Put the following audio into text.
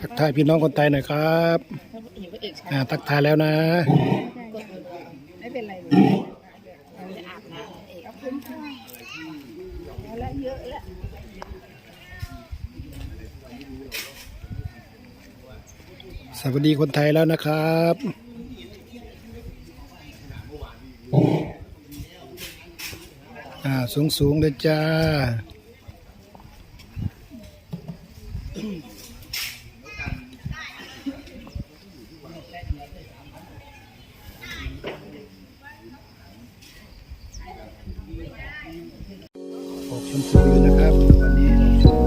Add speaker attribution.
Speaker 1: ทักทายพี่น้องคนไทยหน่อยครับ
Speaker 2: เห็นพระเอกชัดอ
Speaker 1: ่าทักทายแล้วนะ
Speaker 2: ไม่เป็นไรเลยเราจะอาบน้ำเอกเอาคุ้มค่าแล้วเยอะแล้ว
Speaker 1: สวัสดีคนไทยแล้วนะครับอ่าสูงสูงๆเลยจ้า ออกชมพูอยู่นะครับ วันนี้เราชม